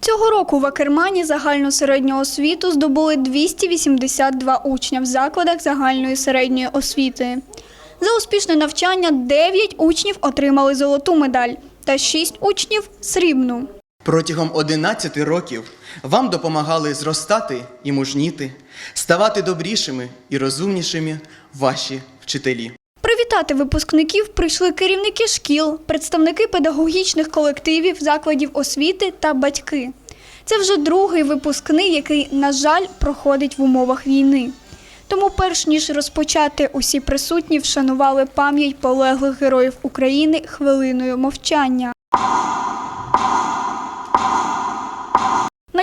Цього року в Акермані загальну середню освіту здобули 282 учня в закладах загальної середньої освіти. За успішне навчання 9 учнів отримали золоту медаль та 6 учнів срібну. Протягом 11 років вам допомагали зростати і мужніти, ставати добрішими і розумнішими ваші вчителі. Привітати випускників прийшли керівники шкіл, представники педагогічних колективів, закладів освіти та батьки. Це вже другий випускний, який, на жаль, проходить в умовах війни. Тому, перш ніж розпочати, усі присутні вшанували пам'ять полеглих героїв України хвилиною мовчання.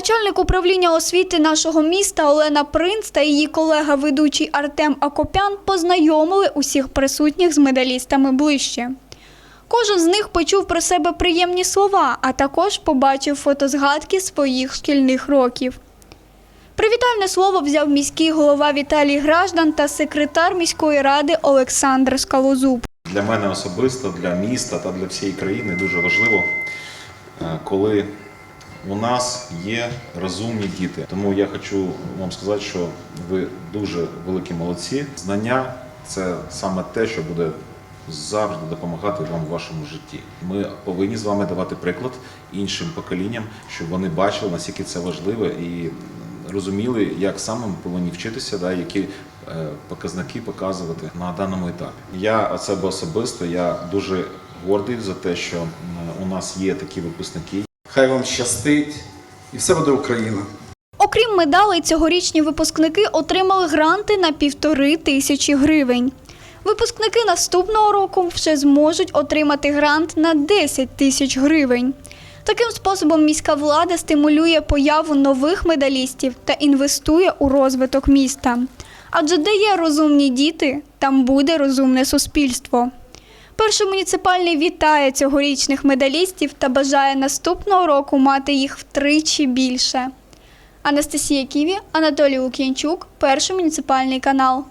Начальник управління освіти нашого міста Олена Принц та її колега ведучий Артем Акопян познайомили усіх присутніх з медалістами ближче. Кожен з них почув про себе приємні слова, а також побачив фотозгадки своїх шкільних років. Привітальне слово взяв міський голова Віталій Граждан та секретар міської ради Олександр Скалозуб. Для мене особисто, для міста та для всієї країни дуже важливо, е, коли у нас є розумні діти. Тому я хочу вам сказати, що ви дуже великі молодці. Знання це саме те, що буде завжди допомагати вам у вашому житті. Ми повинні з вами давати приклад іншим поколінням, щоб вони бачили, наскільки це важливо і розуміли, як саме ми повинні вчитися, да, які е, показники показувати на даному етапі. Я себе особисто я дуже гордий за те, що у нас є такі випускники, Хай вам щастить і все буде Україна. Окрім медалей, цьогорічні випускники отримали гранти на півтори тисячі гривень. Випускники наступного року вже зможуть отримати грант на 10 тисяч гривень. Таким способом міська влада стимулює появу нових медалістів та інвестує у розвиток міста. Адже де є розумні діти, там буде розумне суспільство. Перший муніципальний вітає цьогорічних медалістів та бажає наступного року мати їх втричі більше. Анастасія Ківі, Анатолій Лук'янчук, перший муніципальний канал.